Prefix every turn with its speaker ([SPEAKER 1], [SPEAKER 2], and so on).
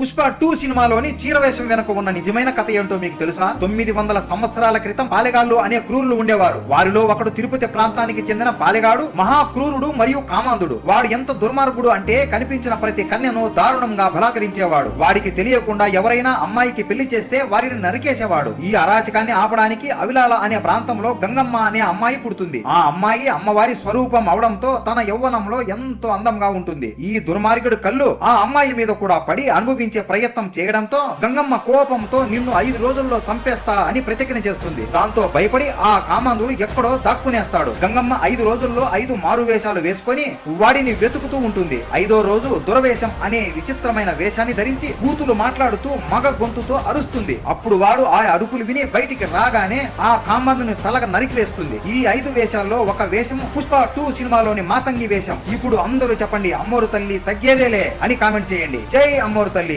[SPEAKER 1] Pushpa two సినిమాలోని చీరవేషం వెనుక ఉన్న నిజమైన కథ ఏంటో మీకు తెలుసా? తొమ్మిది వందల సంవత్సరాల క్రితం పాలెగాళ్ళు అనే క్రూరులు ఉండేవారు. వారిలో ఒకడు తిరుపతి ప్రాంతానికి చెందిన పాలెగాడు మహా క్రూరుడు మరియు కామాంధుడు. వాడు ఎంత దుర్మార్గుడు అంటే కనిపించిన ప్రతి కన్యను దారుణంగా బలాకరించేవాడు. వాడికి తెలియకుండా ఎవరైనా అమ్మాయికి పెళ్ళి చేస్తే వారిని నరికేసేవాడు. ఈ అరాచకాన్ని ఆపడానికి అవిలాల అనే ప్రాంతంలో గంగమ్మ అనే అమ్మాయి పుడుతుంది. ఆ అమ్మాయి అమ్మవారి స్వరూపం అవడంతో తన యౌవనంలో ఎంతో అందంగా ఉంటుంది. ఈ దుర్మార్గుడు కళ్ళు ఆ అమ్మాయి మీద కూడా పడి అనుభవించే ప్రయత్నం చేయడంతో గంగమ్మ కోపంతో నిన్ను ఐదు రోజుల్లో చంపేస్తా అని ప్రతిజ్ఞ చేస్తుంది. దాంతో భయపడి ఆ కామాంధుడు ఎక్కడో దాక్కునేస్తాడు. గంగమ్మ ఐదు రోజుల్లో ఐదు మారు వేషాలు వేసుకొని వాడిని వెతుకుతూ ఉంటుంది. ఐదో రోజు దురవేషం అనే విచిత్రమైన వేషాన్ని ధరించి కూతులు మాట్లాడుతూ మగ గొంతుతో అరుస్తుంది. అప్పుడు వాడు ఆ అరుపులు విని బయటికి రాగానే ఆ కామాంధుని తలక నరికివేస్తుంది. ఈ ఐదు వేషాల్లో ఒక వేషం పుష్ప టూ సినిమాలోని మాతంగి వేషం. ఇప్పుడు అందరూ చెప్పండి అమ్మోరు తల్లి తగ్గేదేలే అని కామెంట్ చేయండి. జై అమ్మోరు తల్లి.